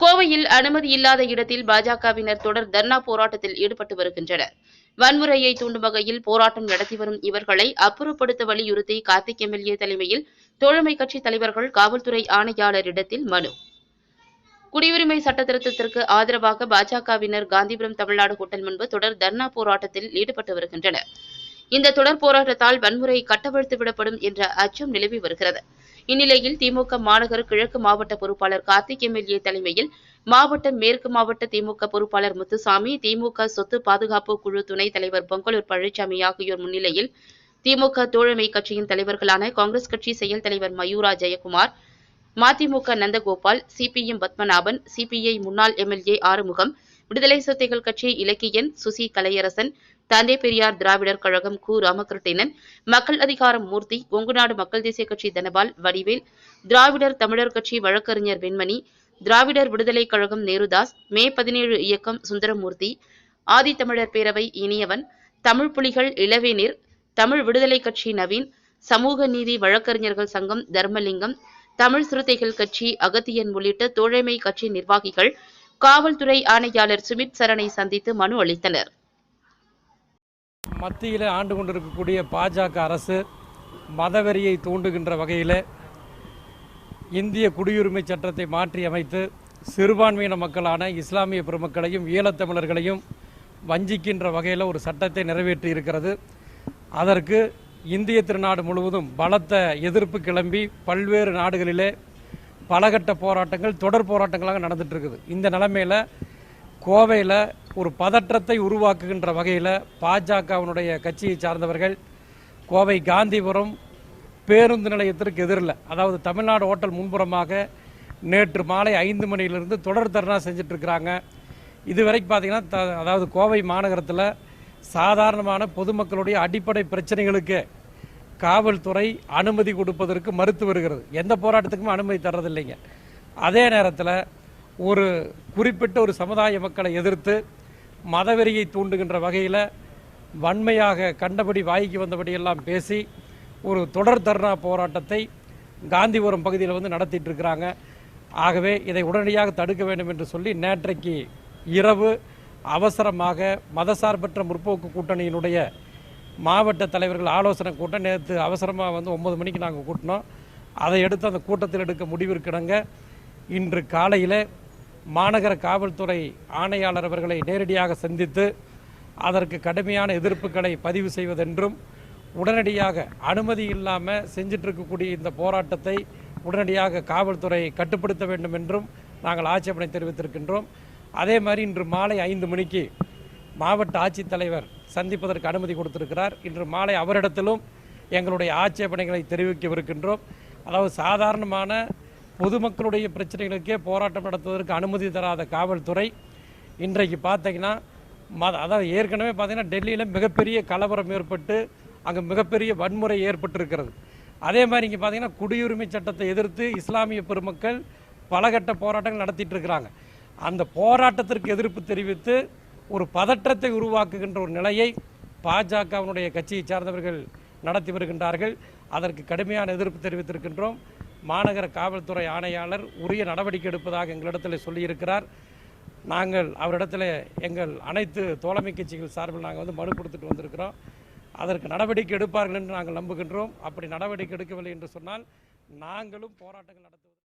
கோவையில் அனுமதி இல்லாத இடத்தில் பாஜகவினர் தொடர் தர்ணா போராட்டத்தில் ஈடுபட்டு வருகின்றனர். வன்முறையை தூண்டும் வகையில் போராட்டம் நடத்தி வரும் இவர்களை அப்புறப்படுத்த வலியுறுத்தி கார்த்திக் எம்எல்ஏ தலைமையில் தோழமை கட்சி தலைவர்கள் காவல்துறை ஆணையாளரிடத்தில் மனு. குடியுரிமை சட்ட திருத்தத்திற்கு ஆதரவாக பாஜகவினர் காந்திபுரம் தமிழ்நாடு ஹோட்டல் முன்பு தொடர் தர்ணா போராட்டத்தில் ஈடுபட்டு வருகின்றனர். இந்த தொடர் போராட்டத்தால் வன்முறை கட்டவிழ்த்து விடப்படும் என்ற அச்சம் நிலவி வருகிறது. இந்நிலையில் திமுக மாநகர் கிழக்கு மாவட்ட பொறுப்பாளர் கார்த்திக் எம்எல்ஏ தலைமையில் மாவட்ட மேற்கு மாவட்ட திமுக பொறுப்பாளர் முத்துசாமி திமுக சொத்து பாதுகாப்பு குழு துணைத் தலைவர் பொங்கலூர் பழனிசாமி ஆகியோர் முன்னிலையில் திமுக தோழமை கட்சியின் தலைவர்களான காங்கிரஸ் கட்சி செயல் தலைவர் மயூரா ஜெயக்குமார் மதிமுக நந்தகோபால் சிபிஎம் பத்மநாபன் சிபிஐ முன்னாள் எம்எல்ஏ ஆறுமுகம் விடுதலை சிறுத்தைகள் கட்சி இலக்கியன் சுசி கலையரசன் தந்தை பெரியார் திராவிடர் கழகம் கு. ராமகிருஷ்ணன் மக்கள் அதிகாரம் மூர்த்தி கொங்குநாடு மக்கள் தேசிய கட்சி தனபால் வடிவேல் திராவிடர் தமிழர் கட்சி வழக்கறிஞர் வெண்மணி திராவிடர் விடுதலை கழகம் நேருதாஸ் மே பதினேழு இயக்கம் சுந்தரமூர்த்தி ஆதித்தமிழர் பேரவை இனியவன் தமிழ் புலிகள் இளவேநீர் தமிழ் விடுதலை கட்சி நவீன் சமூக நீதி வழக்கறிஞர்கள் சங்கம் தர்மலிங்கம் தமிழ் சிறுத்தைகள் கட்சி அகத்தியன் உள்ளிட்ட தோழமை கட்சி நிர்வாகிகள் காவல்துறை ஆணையாளர் சுமித் சரணை சந்தித்து மனு அளித்தனர். மத்தியில் ஆண்டு கொண்டிருக்கக்கூடிய பாஜக அரசு மதவெறியை தூண்டுகின்ற வகையில் இந்திய குடியுரிமை சட்டத்தை மாற்றி அமைத்து சிறுபான்மையின மக்களான இஸ்லாமிய பெருமக்களையும் ஈழத்தமிழர்களையும் வஞ்சிக்கின்ற வகையில் ஒரு சட்டத்தை நிறைவேற்றி இருக்கிறது. அதற்கு இந்திய திருநாடு முழுவதும் பலத்த எதிர்ப்பு கிளம்பி பல்வேறு நாடுகளிலே பலகட்ட போராட்டங்கள் தொடர் போராட்டங்களாக நடந்துட்டு இருக்குது இந்த நிலைமையில் கோவையில் ஒரு பதற்றத்தை உருவாக்குகின்ற வகையில் பாஜகவினுடைய கட்சியை சார்ந்தவர்கள் கோவை காந்திபுரம் பேருந்து நிலையத்திற்கு எதிரில் அதாவது தமிழ்நாடு ஹோட்டல் முன்புறமாக நேற்று மாலை ஐந்து மணியிலிருந்து தொடர் தர்ணா செஞ்சிட்ருக்கிறாங்க இதுவரைக்கும் பார்த்தீங்கன்னா த- அதாவது கோவை மாநகரத்தில் சாதாரணமான பொதுமக்களுடைய அடிப்படை பிரச்சனைகளுக்கு காவல்துறை அனுமதி கொடுப்பதற்கு மறுத்து வருகிறது. எந்த போராட்டத்துக்குமே அனுமதி தர்றதில்லைங்க. அதே நேரத்தில் ஒரு குறிப்பிட்ட ஒரு சமுதாய மக்களை எதிர்த்து மதவெறியை தூண்டுகின்ற வகையில் வன்மையாக கண்டபடி வாய்க்கு வந்தபடியெல்லாம் பேசி ஒரு தொடர் தர்ணா போராட்டத்தை காந்திபுரம் பகுதியில் வந்து நடத்திட்டு இருக்கிறாங்க ஆகவே இதை உடனடியாக தடுக்க வேண்டும் என்று சொல்லி நேற்றைக்கு இரவு அவசரமாக மதசார்பற்ற முற்போக்கு கூட்டணியினுடைய மாவட்ட தலைவர்கள் ஆலோசனை கூட்டம் நேற்று அவசரமாக வந்து ஒம்பது மணிக்கு நாங்கள் கூட்டினோம். அதை எடுத்து அந்த கூட்டத்தில் எடுக்க முடிவிற்கிடங்க. இன்று காலையில் மாநகர காவல்துறை ஆணையாளர் அவர்களை நேரடியாக சந்தித்து அதற்கு கடுமையான எதிர்ப்புகளை பதிவு செய்வதென்றும் உடனடியாக அனுமதி இல்லாமல் செஞ்சிட்ருக்கக்கூடிய இந்த போராட்டத்தை உடனடியாக காவல்துறை கட்டுப்படுத்த வேண்டும் என்றும் நாங்கள் ஆட்சேபனை தெரிவித்திருக்கின்றோம். அதே மாதிரி இன்று மாலை ஐந்து மணிக்கு மாவட்ட ஆட்சித்தலைவர் சந்திப்பதற்கு அனுமதி கொடுத்திருக்கிறார். இன்று மாலை அவரிடத்திலும் எங்களுடைய ஆட்சேபனைகளை தெரிவிக்கவிருக்கின்றோம். அதாவது சாதாரணமான பொதுமக்களுடைய பிரச்சனைகளுக்கே போராட்டம் நடத்துவதற்கு அனுமதி தராத காவல்துறை இன்றைக்கு பார்த்தீங்கன்னா மத அதாவது ஏற்கனவே பார்த்தீங்கன்னா டெல்லியில் மிகப்பெரிய கலவரம் ஏற்பட்டு அங்கே மிகப்பெரிய வன்முறை ஏற்பட்டிருக்கிறது. அதே மாதிரி இங்கே பார்த்தீங்கன்னா குடியுரிமை சட்டத்தை எதிர்த்து இஸ்லாமிய பெருமக்கள் பலகட்ட போராட்டங்கள் நடத்திட்டு இருக்கிறாங்க. அந்த போராட்டத்திற்கு எதிர்ப்பு தெரிவித்து ஒரு பதற்றத்தை உருவாக்குகின்ற ஒரு நிலையை பாஜகவினுடைய கட்சியை சார்ந்தவர்கள் நடத்தி வருகின்றார்கள். அதற்கு கடுமையான எதிர்ப்பு தெரிவித்திருக்கின்றோம். மாநகர காவல்துறை ஆணையாளர் உரிய நடவடிக்கை எடுப்பதாக எங்களிடத்தில் சொல்லியிருக்கிறார். நாங்கள் அவரிடத்தில் எங்கள் அனைத்து தோழமை கட்சிகள் சார்பில் நாங்கள் வந்து மனு கொடுத்துட்டு வந்திருக்கிறோம். அதற்கு நடவடிக்கை எடுப்பார்கள் என்று நாங்கள் நம்புகின்றோம். அப்படி நடவடிக்கை எடுக்கவில்லை என்று சொன்னால் நாங்களும் போராட்டங்கள் நடத்துவோம்